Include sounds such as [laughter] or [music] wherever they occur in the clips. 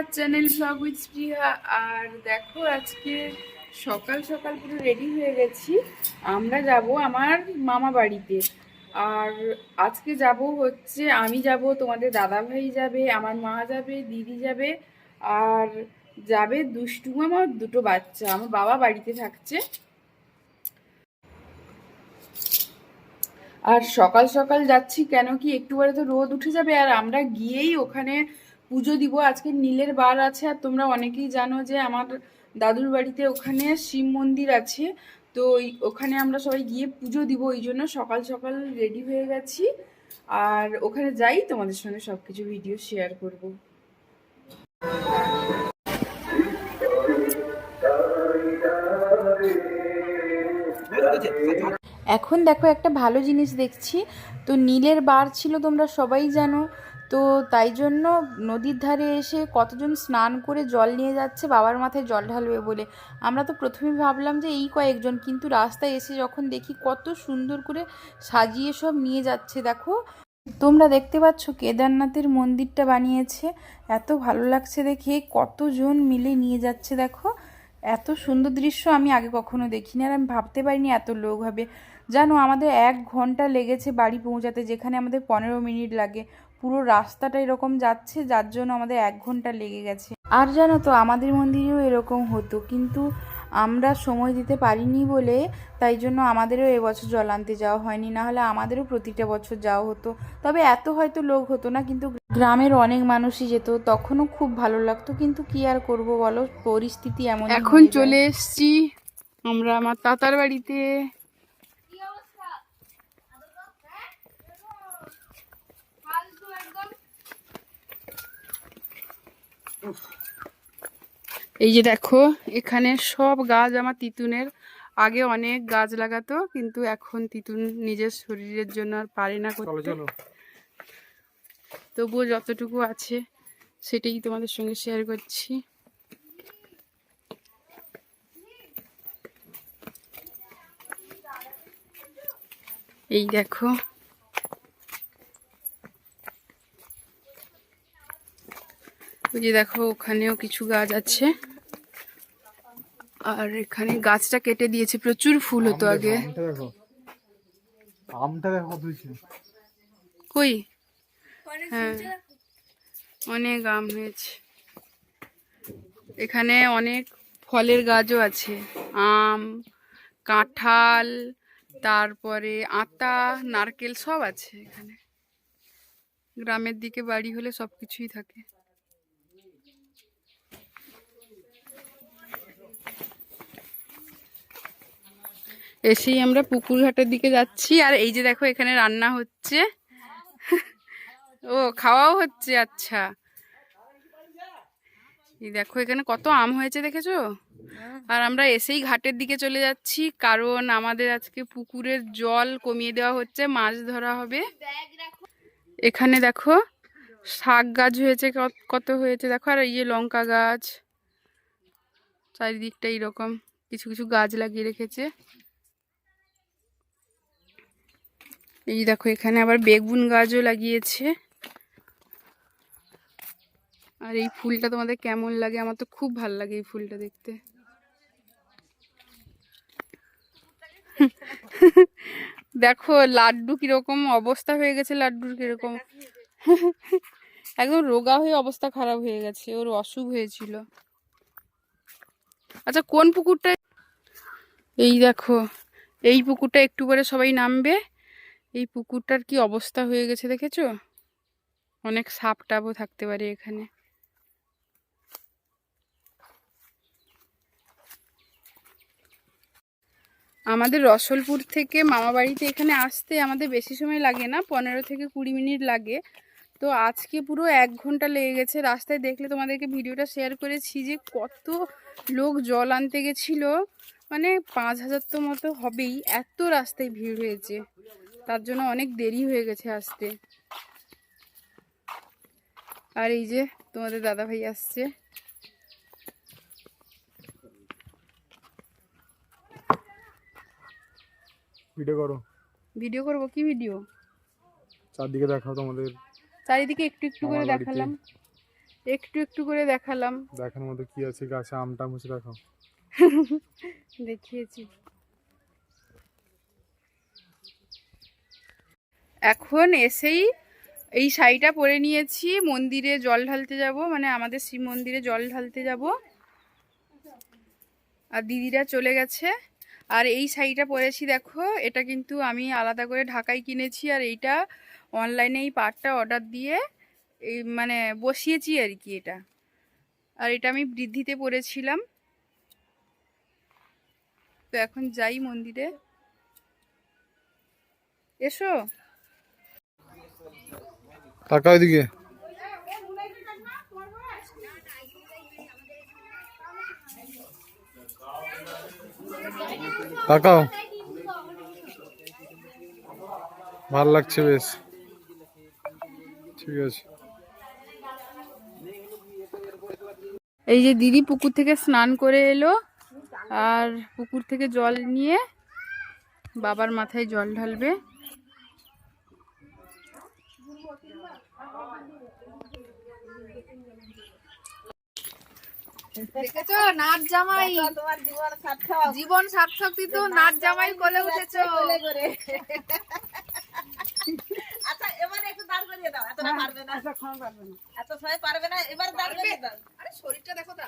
Hour channel সব with Supriya আর দেখো, আজকে সকাল সকাল পুরো রেডি হয়ে গেছি। আমরা যাব আমার মামা বাড়িতে। আর আজকে যাব হচ্ছে, আমি যাব, তোমাদের দাদা ভাই যাবে, আমার মা যাবে, দিদি যাবে, আর যাবে দুষ্টু আমার দুটো বাচ্চা। আমার বাবা বাড়িতে থাকছে। আর সকাল সকাল যাচ্ছি কেন কি, একটু পরে তো রোদ উঠে যাবে, আর আমরা গিয়েই ওখানে পুজো দিব, আজকে নীলের বার আছে, আর তোমরা অনেকেই জানো যে আমার দাদুর বাড়িতে ওখানে শিব মন্দির আছে, তো ওখানে আমরা সবাই গিয়ে পুজো দিব, ওই জন্য সকাল সকাল রেডি হয়ে গেছি, আর ওখানে যাই, তোমাদের সঙ্গে সব কিছু ভিডিও শেয়ার করব। এখন দেখো একটা ভালো জিনিস দেখছি, তো নীলের বার ছিল তোমরা সবাই জানো তো তাই জন্য নদীর ধারে এসে কতজন স্নান করে জল নিয়ে যাচ্ছে, বাবার মাথায় জল ঢালবে বলে। আমরা তো প্রথমে ভাবলাম যে এই কয়েকজন, কিন্তু রাস্তায় এসে যখন দেখি কত সুন্দর করে সাজিয়ে সব নিয়ে যাচ্ছে, দেখো। তোমরা দেখতে পাচ্ছ কেদারনাথের মন্দিরটা বানিয়েছে, এত ভালো লাগছে দেখে, কতজন মিলে নিয়ে যাচ্ছে, দেখো। এত সুন্দর দৃশ্য আমি আগে কখনো দেখিনি আর আমি ভাবতে পারিনি এত লোক হবে। জানো, আমাদের এক ঘণ্টা লেগেছে বাড়ি পৌঁছাতে, যেখানে আমাদের পনেরো মিনিট লাগে। পুরো রাস্তাটা এরকম যাচ্ছে যার জন্য আমাদের এক ঘণ্টা লেগে গেছে। আর জানো তো আমাদের মন্দিরেও এরকম হতো কিন্তু আমরা সময় দিতে পারিনি বলে তাই জন্য আমাদেরও এবছর জল আনতে যাওয়া হয়নি না হলে আমাদেরও প্রতিটা বছর যাওয়া হতো। তবে এত হয়তো লোক হতো না কিন্তু গ্রামের অনেক মানুষই যেত তখনও খুব ভালো লাগতো কিন্তু কি আর করব বলো পরিস্থিতি এমন এখন চলে এসছি আমরা আমার তাতার বাড়িতে। এই যে দেখো এখানে সব গাছ আমার তিতুনের। আগে অনেক গাছ লাগাতো কিন্তু এখন তিতুন নিজের শরীরের জন্য আর পারে না করতে। তবুও যতটুকু আছে সেটাই তোমাদের সঙ্গে শেয়ার করছি। এই দেখো ওই যে দেখো ওখানেও কিছু গাছ আছে। আর এখানে গাছটা কেটে দিয়েছে প্রচুর ফুল হতো আগে। আমটা দেখো। কই? হ্যাঁ অনেক আম হয়েছে। এখানে অনেক ফলের গাছও আছে। আম কাঁঠাল তারপরে আতা নারকেল সব আছে এখানে। গ্রামের দিকে বাড়ি হলে সব কিছুই থাকে। এসেই আমরা পুকুর ঘাটের দিকে যাচ্ছি। আর এই যে দেখো এখানে রান্না হচ্ছে। ও খাওয়াও হচ্ছে আচ্ছা। এই দেখো এখানে কত আম হয়েছে দেখেছ? আর আমরা এসেই ঘাটের দিকে চলে যাচ্ছি কারণ আমাদের আজকে পুকুরের জল কমিয়ে দেওয়া হচ্ছে মাছ ধরা হবে। এখানে দেখো শাক গাছ হয়েছে কত- কত হয়েছে দেখো আর এই যে লঙ্কা গাছ। চারিদিকটা এইরকম কিছু কিছু গাছ লাগিয়ে রেখেছে। এই দেখো, এখানে আবার বেগুন গাছও লাগিয়েছে। আর এই ফুলটা তোমাদের কেমন লাগে? আমার তো খুব ভালো লাগে এই ফুলটা দেখতে। দেখো, লাড্ডু কীরকম অবস্থা হয়ে গেছে, লাড্ডুর কীরকম। একদম রোগা হয়ে অবস্থা খারাপ হয়ে গেছে, ওর অসুখ হয়েছিল। আচ্ছা কোন পুকুরটা? এই দেখো, এই পুকুরটা একটু করে সবাই নামবে। এই পুকুরটার কি অবস্থা হয়ে গেছে দেখেছ? অনেক সাপ টাপও থাকতে পারে এখানে। আমাদের রসলপুর থেকে মামা বাড়িতে এখানে আসতে আমাদের বেশি সময় লাগে না, পনেরো থেকে কুড়ি মিনিট লাগে। তো আজকে পুরো এক ঘণ্টা লেগে গেছে, রাস্তায় দেখলে তোমাদেরকে ভিডিওটা শেয়ার করেছি যে কত লোক জল আনতে গেছিল। মানে পাঁচ হাজার তো মতো হবেই, এত রাস্তায় ভিড় হয়েছে। তার জন্য অনেক দেরি হয়ে গেছে আসতে। আর এই যে তোমাদের দাদা ভাই আসছে। ভিডিও করো। ভিডিও করব? কি ভিডিও চারদিকে দেখাও তোমাদের। চারিদিকে একটু একটু করে দেখালাম। একটু একটু করে দেখালাম। দেখার মতো কি আছে? গাছে আমটা মুছে রাখো দেখিয়েছি। এখন এসেই এই শাড়িটা পরে নিয়েছি। মন্দিরে জল ঢালতে যাব মানে আমাদের শিব মন্দিরে জল ঢালতে যাব। আর দিদিরা চলে গেছে। আর এই শাড়িটা পরেছি, দেখো, এটা কিন্তু আমি আলাদা করে ঢাকায় কিনেছি, আর এইটা অনলাইনে এই পাটটা অর্ডার দিয়ে এই মানে বসিয়েছি আর কি এটা। আর এটা আমি বৃদ্ধিতে পরেছিলাম। তো এখন যাই মন্দিরে। এসো। টাকা ওইদিকে। তাকাও। ভালো লাগছে বেশ। ঠিক আছে। এই যে দিদি পুকুর থেকে স্নান করে এলো আর পুকুর থেকে জল নিয়ে বাবার মাথায় জল ঢালবে। দেখেছ? নাচ জামাই। তোমার জীবন সার্থক। জীবন সার্থক তুই তো নাচ জামাই কোলে উঠেছো। কোলে করে আচ্ছা এবারে একটু দাঁড় করিয়ে দাও এতটা পারবে না। এত সময় পারবে না এবার দাঁড় করিয়ে দাও। আরে শরীরটা দেখো [laughs]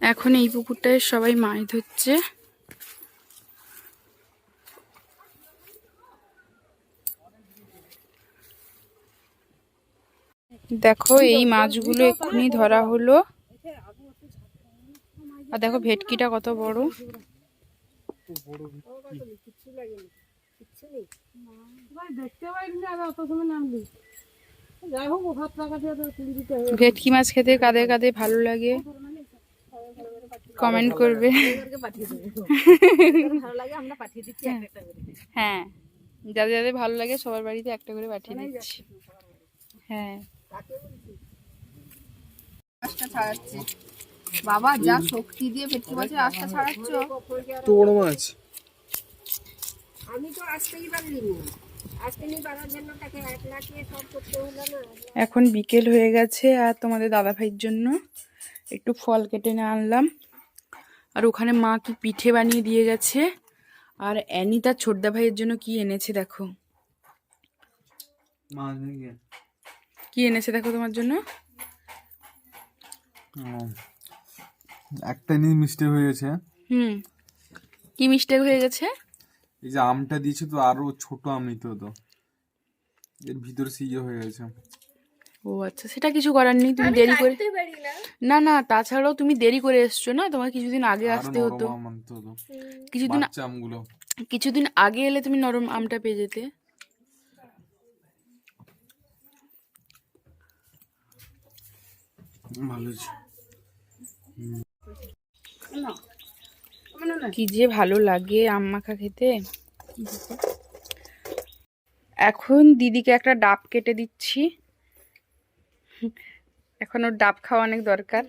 এখন এই পুকুরটায় সবাই মাছ ধরছে। দেখো, এই মাছগুলো এক্ষুনি ধরা হলো। আর দেখো, ভেটকিটা কত বড়। ভেটকি মাছ খেতে কাদের কাদের ভালো লাগে? কমেন্ট করবে। হ্যাঁ যাদের যাদের ভালো লাগে সবার বাড়িতে একটা করে পাঠিয়ে দিচ্ছি। হ্যাঁ। আশটা ছাড়াচ্ছে। বাবা যা শক্তি দিয়ে ভেটকি মাছের আশটা ছাড়াচ্ছ? তো বড় মাছ। আমি তো আসতেই এখন বিকেল হয়ে গেছে আর তোমাদের দাদা ভাইয়ের জন্য একটু ফল কেটে নিয়ে আনলাম। আর ওখানে মা কি পিঠে বানিয়ে দিয়ে গেছে। আর অ্যানি তার ছোটদা ভাইয়ের জন্য কি এনেছে দেখো। নাকি কি এনেছে দেখো তোমার জন্য? একটা জিনিস মিস্টেক হয়ে গেছে। হুম। কি মিস্টেক হয়ে গেছে? এই যে আমটা দিয়েছে তো আরও ছোট আম নিতে হতো। এর ভিতরে সিজে হয়ে গেছে। ও আচ্ছা সেটা কিছু করার নেই তুমি দেরি করে না। না তাছাড়াও তুমি দেরি করে এসছো না তোমার কিছুদিন আগে আসতে হতো। কিছুদিন আমগুলো। কিছুদিন আগে এলে তুমি নরম আমটা পেয়ে যেতে। ভালো কি যে ভালো লাগে আম মাখা খেতে। এখন দিদিকে একটা ডাব কেটে দিচ্ছি। এখন ওর ডাব খাওয়া অনেক দরকার।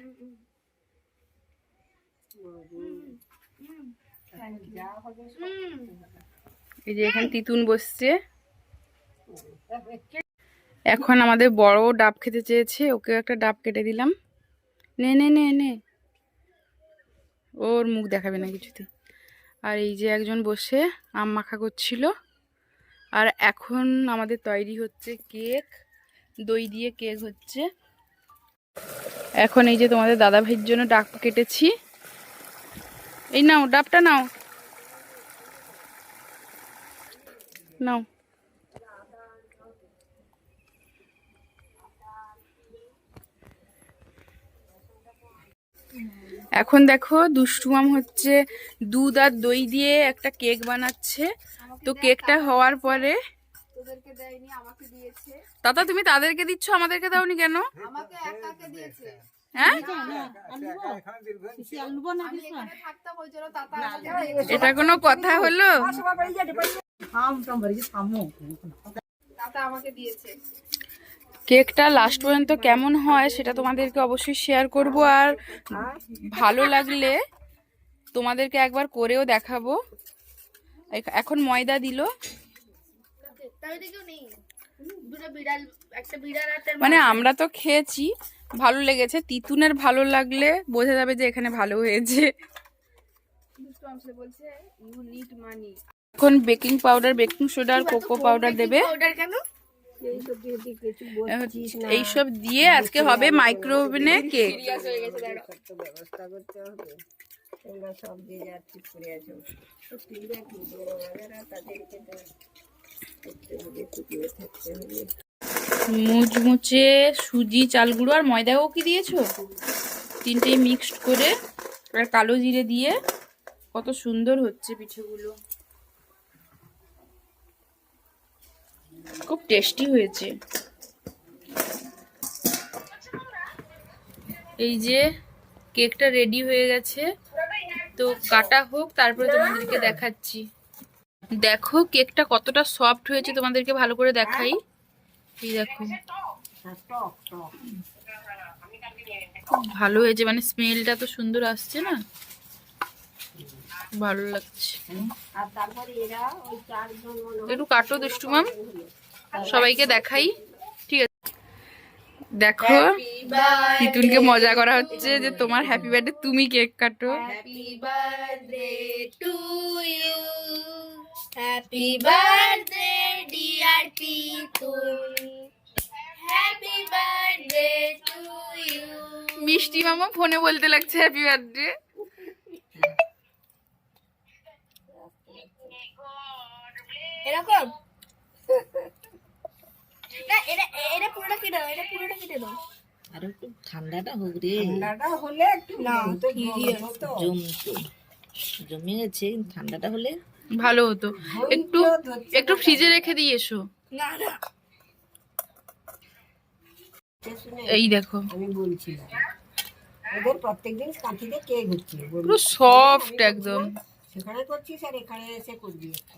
এই যে এখানে তিতুন বসছে। এখন আমাদের বড় ডাব খেতে চেয়েছে ওকে একটা ডাব কেটে দিলাম। নে নে নে নে। ওর মুখ দেখাবে না কিছুতে আর এই যে একজন বসে আম মাখা করছিল। আর এখন আমাদের তৈরি হচ্ছে কেক, দই দিয়ে কেক হচ্ছে। এখন এই যে তোমাদের দাদা ভাইয়ের জন্য ডাব কেটেছি। এই নাও, ডাবটা নাও। নাও। এখন দেখো দুষ্টুমাম হচ্ছে দুধ আর দই দিয়ে একটা কেক বানাচ্ছে তো কেকটা হওয়ার পরে তোদেরকে দেয়নি আমাকে দিয়েছে দাদা তুমি তাদেরকে দিচ্ছ আমাদেরকে দাওনি কেন হ্যাঁ। এটা কোনো কথা হলো আমাকে দিয়েছে কেকটা লাস্ট পর্যন্ত কেমন হয় সেটা তোমাদেরকে অবশ্যই শেয়ার করব আর ভালো লাগলে তোমাদেরকে একবার করেও দেখাবো। এখন ময়দা দিল। মানে আমরা তো খেয়েছি, ভালো লেগেছে। তিতুনের ভালো লাগলে বোঝা যাবে যে এখানে ভালো হয়েছে। এখন বেকিং পাউডার বেকিং সোডা আর কোকো পাউডার দেবে। পাউডার কেন? এইসব দিয়ে আজকে হবে মাইক্রো ওভেনে কেক হয়ে মুচমুচে সুজি চাল গুঁড়ো আর ময়দাও কি দিয়েছ? তিনটেই মিক্সড করে আর কালো জিরে দিয়ে কত সুন্দর হচ্ছে পিঠেগুলো। খুব টেস্টি হয়েছে। এই যে কেকটা রেডি হয়ে গেছে। তো কাটা হোক, তারপরে তোমাদেরকে দেখাচ্ছি। দেখো কেকটা কতটা সফট হয়েছে, তোমাদেরকে ভালো করে দেখাই। এই দেখো। খুব ভালো হয়েছে মানে স্মেলটা তো সুন্দর আসছে না? ভালো লাগছে। আর তারপরে এরা ওই চারজন একটু কাটো দুষ্টু মাম। সবাইকে দেখাই। ঠিক আছে। দেখো তিতুনকে মজা করা হচ্ছে যে তোমার হ্যাপি বার্থডে তুমি কেক কাটো। Happy birthday to you happy birthday dear happy birthday to you মিষ্টি মামা ফোনে বলতে লাগছে হ্যাপি বার্থডে এরকম? না এটা এটা পুরোটা কেটে দাও? এটা পুরোটা কেটে দাও? আর একটু ঠান্ডাটা হোক রে। ঠান্ডাটা হলে একটু জমতো, জমতো। জমতো। জমে গেছে ঠান্ডাটা হলে? ভালো হতো। একটু একটু ফ্রিজে রেখে দিয়ে এসো। না না। এই দেখো। আমি বলছিলাম ওদের প্রত্যেকদিন কাঁথিতে হচ্ছে পুরো সফট একদম। সেখানে করছিস আর এখানে এসে করবি একটা।